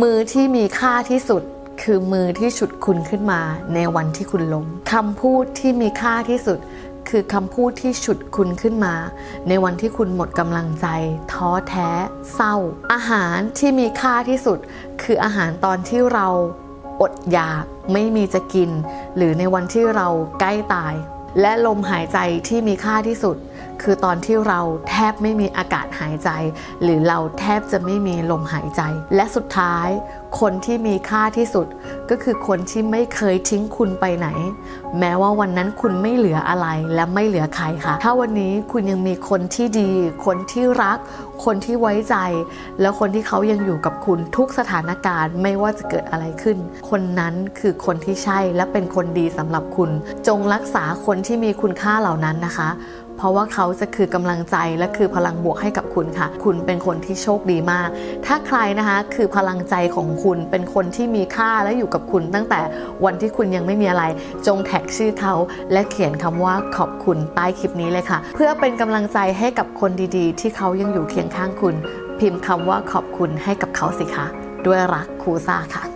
มือที่มีค่าที่สุดคือมือที่ฉุดคุณขึ้นมาในวันที่คุณล้มคำพูดที่มีค่าที่สุด คือคำพูดที่ฉุดคุณขึ้นมา ในวันที่คุณหมดกำลังใจ ท้อแท้ เศร้า อาหารที่มีค่าที่สุด คืออาหารตอนที่เราอดอยากไม่มีจะกิน หรือในวันที่เราใกล้ตาย และลมหายใจที่มีค่าที่สุด คือตอนที่เราแทบไม่มีอากาศหายใจ หรือเราแทบจะไม่มีลมหายใจ และสุดท้ายคนที่มีค่าที่สุด ก็คือคนที่ไม่เคยทิ้งคุณไปไหน แม้ว่าวันนั้นคุณไม่เหลืออะไรและไม่เหลือใครค่ะ ถ้าวันนี้คุณยังมีคนที่ดี คนที่รัก คนที่ไว้ใจ แล้วคนที่เขายังอยู่กับคุณทุกสถานการณ์ไม่ว่าจะเกิดอะไรขึ้น คนนั้นคือคนที่ใช่และเป็นคนดีสำหรับคุณ จงรักษาคนที่มีคุณค่าเหล่านั้นนะคะ เพราะว่าเขาจะคือกำลังใจและคือพลังบวกให้กับคุณค่ะ คุณเป็นคนที่โชคดีมาก ถ้าใครนะคะคือพลังใจของคุณเป็นคนที่มีค่าและอยู่กับคุณตั้งแต่วันที่คุณยังไม่มีอะไร จงแท็กชื่อเขาและเขียนคำว่าขอบคุณใต้คลิปนี้เลยค่ะ เพื่อเป็นกำลังใจให้กับคนดีๆ ที่เขายังอยู่เคียงข้างคุณ พิมพ์คำว่าขอบคุณให้กับเขาสิคะด้วยรักครูซ่าค่ะ